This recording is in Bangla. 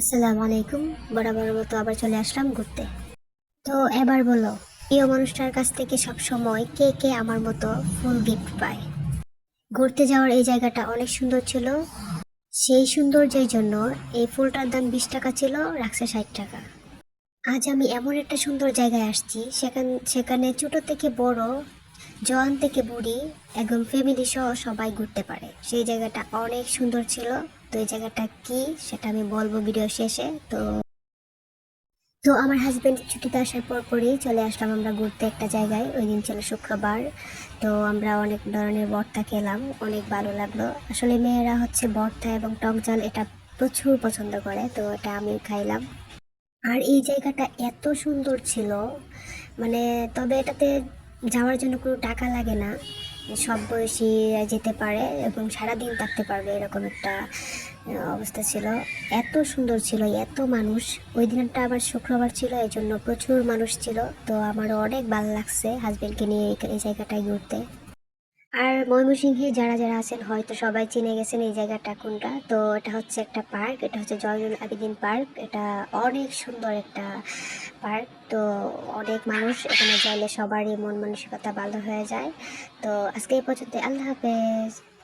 আসসালামু আলাইকুম। বরাবর মতো আবার চলে আসলাম ঘুরতে। তো এবার বলো, প্রিয় মানুষটার কাছ থেকে সব সময় কে কে আমার মতো ফুল গিফট পায়? ঘুরতে যাওয়ার এই জায়গাটা অনেক সুন্দর ছিল। সেই সৌন্দর্যের জন্য এই ফুলটার দাম বিশ টাকা ছিল, রাখছে ষাট টাকা। আজ আমি এমন একটা সুন্দর জায়গায় আসছি, সেখান সেখানে ছোট থেকে বড় জওয়ান থেকে বুড়ি, একদম ফ্যামিলি সহ সবাই ঘুরতে পারে। সেই জায়গাটা অনেক সুন্দর ছিল। এই জায়গাটা কি সেটা আমি বলব ভিডিও শেষে। তো তো আমার হাজবেন্ড ছুটিতে আসার পর পরই চলে আসলাম আমরা ঘুরতে একটা জায়গায়। ওই দিন ছিল শুক্রবার। তো আমরা অনেক ধরনের ভর্তা খেলাম, অনেক ভালো লাগল। আসলে মেয়েরা হচ্ছে ভর্তা এবং টক জাল এটা প্রচুর পছন্দ করে, তো এটা আমি খাইলাম। আর এই জায়গাটা এত সুন্দর ছিল মানে তবে এটাতে যাওয়ার জন্য কোনো টাকা লাগে না। সব বয়সী যেতে পারে এবং সারাদিন থাকতে পারবে এরকম একটা অবস্থা ছিল এত সুন্দর ছিল, এত মানুষ। ওই দিনটা আবার শুক্রবার ছিল এই জন্য প্রচুর মানুষ ছিল। তো আমারও অনেক ভালো লাগছে হাজবেন্ডকে নিয়ে এই- জায়গাটায় ঘুরতে। আর ময়মনসিংহে যারা যারা আছেন, হয়তো সবাই চিনে গেছেন এই জায়গাটা কোনটা। তো এটা হচ্ছে একটা পার্ক, এটা হচ্ছে জয়নুল আবেদিন পার্ক। এটা অনেক সুন্দর একটা পার্ক। তো অনেক মানুষ এখানে গেলে সবারই মন মানসিকতা ভালো হয়ে যায়। তো আজকে এই পর্যন্ত আল্লাহ হাফেজ।